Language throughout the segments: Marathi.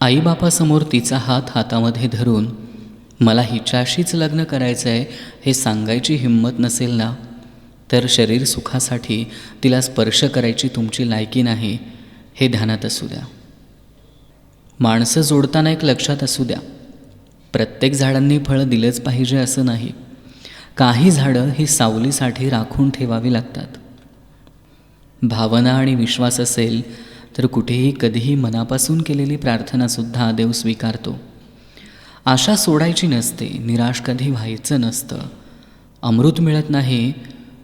आईबापासमोर तिचा हात हातामध्ये धरून मला हिच्याशीच लग्न करायचं आहे हे सांगायची हिंमत नसेल ना? तर शरीर सुखासाठी तिला स्पर्श करायची तुमची लायकी नाही हे ध्यानात असू द्या. माणसं जोडताना एक लक्षात असू द्या. प्रत्येक झाडांनी फळं दिलंच पाहिजे असं नाही. काही झाडं ही सावलीसाठी राखून ठेवावी लागतात. भावना आणि विश्वास असेल तर कुठेही कधीही मनापासून केलेली प्रार्थनासुद्धा देव स्वीकारतो. आशा सोडायची नसते निराश कधी व्हायचं नसतं. अमृत मिळत नाही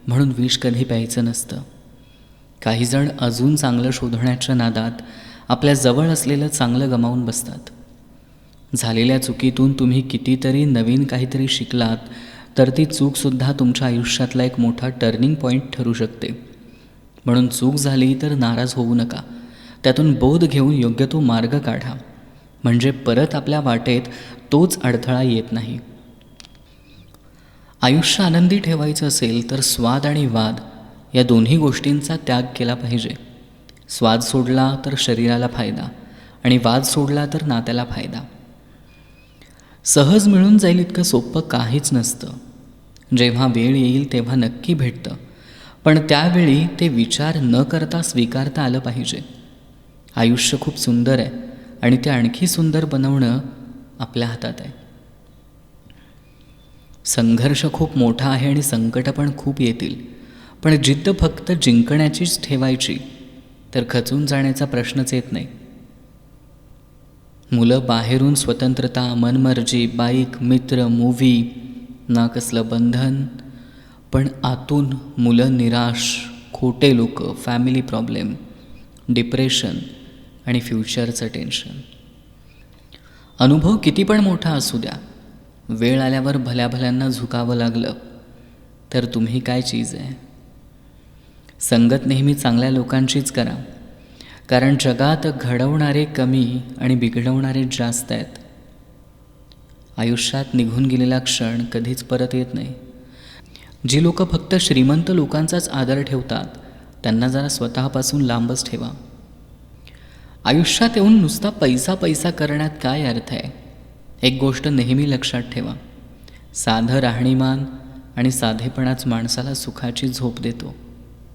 म्हणून विष कधी प्यायचं नसतं. काहीजण अजून चांगलं शोधण्याच्या नादात आपल्या जवळ असलेलं चांगलं गमावून बसतात. झालेल्या चुकीतून तुम्ही कितीतरी नवीन काहीतरी शिकलात तर ती चूकसुद्धा तुमच्या आयुष्यातला एक मोठा टर्निंग पॉईंट ठरू शकते. म्हणून चूक झाली तर नाराज होऊ नका. त्यातून बोध घेऊन योग्य तो मार्ग काढा. म्हणजे परत आपल्या वाटेत तोच अडथळा येत नाही. आयुष्य आनंदी ठेवायचं असेल तर स्वाद आणि वाद या दोन्ही गोष्टींचा त्याग केला पाहिजे. स्वाद सोडला तर शरीराला फायदा आणि वाद सोडला तर नात्याला फायदा. सहज मिळून जाईल इतकं सोपं काहीच नसतं. जेव्हा वेळ येईल तेव्हा नक्की भेटतं. पण त्यावेळी ते विचार न करता स्वीकारता आलं पाहिजे. आयुष्य खूप सुंदर आहे आणि ते आणखी सुंदर बनवणं आपल्या हातात आहे. संघर्ष खूप मोठा आहे आणि संकटं पण खूप येतील. पण जिद्द फक्त जिंकण्याचीच ठेवायची तर खचून जाण्याचा प्रश्नच येत नाही. मुलं बाहेरून स्वतंत्रता मनमर्जी बाईक मित्र मूव्ही ना कसलं बंधन. पण आतून मुलं निराश खोटे लोक फॅमिली प्रॉब्लेम डिप्रेशन आणि फ्युचरचं टेन्शन. अनुभव किती पण मोठा असू द्या वेळ आल्यावर भल्या भल्यांना झुकावं लागलं तर तुम्ही काय चीज आहे? संगत नेहमी चांगल्या लोकांचीच करा कारण जगात घडवणारे कमी आणि बिघडवणारे जास्त आहेत. आयुष्यात निघून गेलेला क्षण कधीच परत येत नाही. जी लोक फक्त श्रीमंत लोकांचाच आदर ठेवतात त्यांना जरा स्वतःपासून लांबच ठेवा. आयुष्यात येऊन नुसता पैसा पैसा करण्यात काय अर्थ आहे? एक गोष्ट नेहमी लक्षात ठेवा. साधं राहणीमान आणि साधेपणाच माणसाला सुखाची झोप देतो.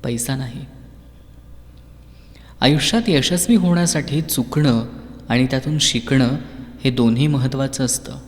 पैसा नाही. आयुष्यात यशस्वी होण्यासाठी चुकणं आणि त्यातून शिकणं हे दोन्ही महत्त्वाचं असतं.